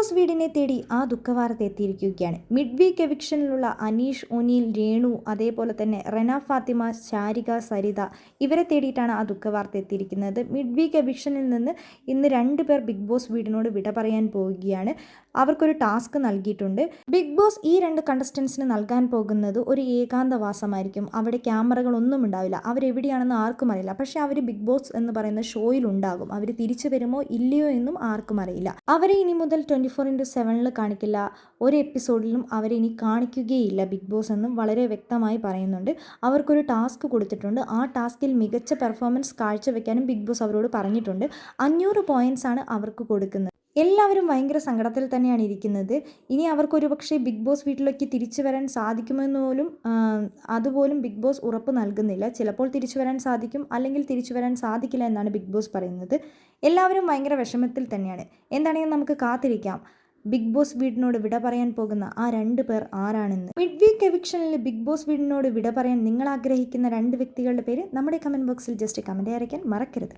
Boss വീടിനെ തേടി ആ ദുഃഖവാർത്ത എത്തിയിരിക്കുകയാണ്. മിഡ് വീക്ക് എവിക്ഷനിലുള്ള അനീഷ് ഒനീൽ രേണു അതേപോലെ തന്നെ റെന ഫാത്തിമ ശാരിക സരിത ഇവരെ തേടിയിട്ടാണ് ആ ദുഃഖവാർത്ത എത്തിയിരിക്കുന്നത്. മിഡ് വീക്ക് എവിക്ഷനിൽ നിന്ന് ഇന്ന് രണ്ട് പേർ ബിഗ് ബോസ് വീടിനോട് വിട പറയാൻ പോവുകയാണ്. അവർക്കൊരു ടാസ്ക് നൽകിയിട്ടുണ്ട്. ബിഗ് ബോസ് ഈ രണ്ട് കണ്ടസ്റ്റൻസിന് നൽകാൻ പോകുന്നത് ഒരു ഏകാന്തവാസമായിരിക്കും. അവിടെ ക്യാമറകളൊന്നും ഉണ്ടാവില്ല. അവരെവിടെയാണെന്ന് ആർക്കും അറിയില്ല. പക്ഷേ അവർ ബിഗ് ബോസ് എന്ന് പറയുന്ന ഷോയിൽ ഉണ്ടാകും. അവർ തിരിച്ചു വരുമോ ഇല്ലയോ എന്നും ആർക്കും അറിയില്ല. അവരെ ഇനി മുതൽ ട്വന്റി ഫോർ ഇന്റു സെവനിൽ കാണിക്കില്ല. ഒരു എപ്പിസോഡിലും അവരെ ഇനി കാണിക്കുകയില്ല. ബിഗ് ബോസ് എന്നും വളരെ വ്യക്തമായി പറയുന്നുണ്ട്. അവർക്കൊരു ടാസ്ക് കൊടുത്തിട്ടുണ്ട്. ആ ടാസ്കിൽ മികച്ച പെർഫോമൻസ് കാഴ്ചവെക്കാനും ബിഗ് ബോസ് അവരോട് പറഞ്ഞിട്ടുണ്ട്. അഞ്ഞൂറ് പോയിന്റ്സ് ആണ് അവർക്ക് കൊടുക്കുന്നത്. എല്ലാവരും ഭയങ്കര സങ്കടത്തിൽ തന്നെയാണ് ഇരിക്കുന്നത്. ഇനി അവർക്കൊരു പക്ഷേ ബിഗ് ബോസ് വീട്ടിലേക്ക് തിരിച്ചു വരാൻ സാധിക്കുമെന്ന് പോലും അതുപോലും ബിഗ് ബോസ് ഉറപ്പ് നൽകുന്നില്ല. ചിലപ്പോൾ തിരിച്ചു വരാൻ സാധിക്കും അല്ലെങ്കിൽ തിരിച്ചു വരാൻ സാധിക്കില്ല എന്നാണ് ബിഗ് ബോസ് പറയുന്നത്. എല്ലാവരും ഭയങ്കര വിഷമത്തിൽ തന്നെയാണ്. എന്താണെങ്കിലും നമുക്ക് കാത്തിരിക്കാം. ബിഗ് ബോസ് വീടിനോട് വിട പറയാൻ പോകുന്ന ആ രണ്ട് പേർ ആരാണെന്ന്. മിഡ് വീക്ക് എവിക്ഷനിൽ ബിഗ് ബോസ് വീടിനോട് വിട പറയാൻ നിങ്ങൾ ആഗ്രഹിക്കുന്ന രണ്ട് വ്യക്തികളുടെ പേര് നമ്മുടെ കമന്റ് ബോക്സിൽ ജസ്റ്റ് കമന്റ് അയക്കാൻ മറക്കരുത്.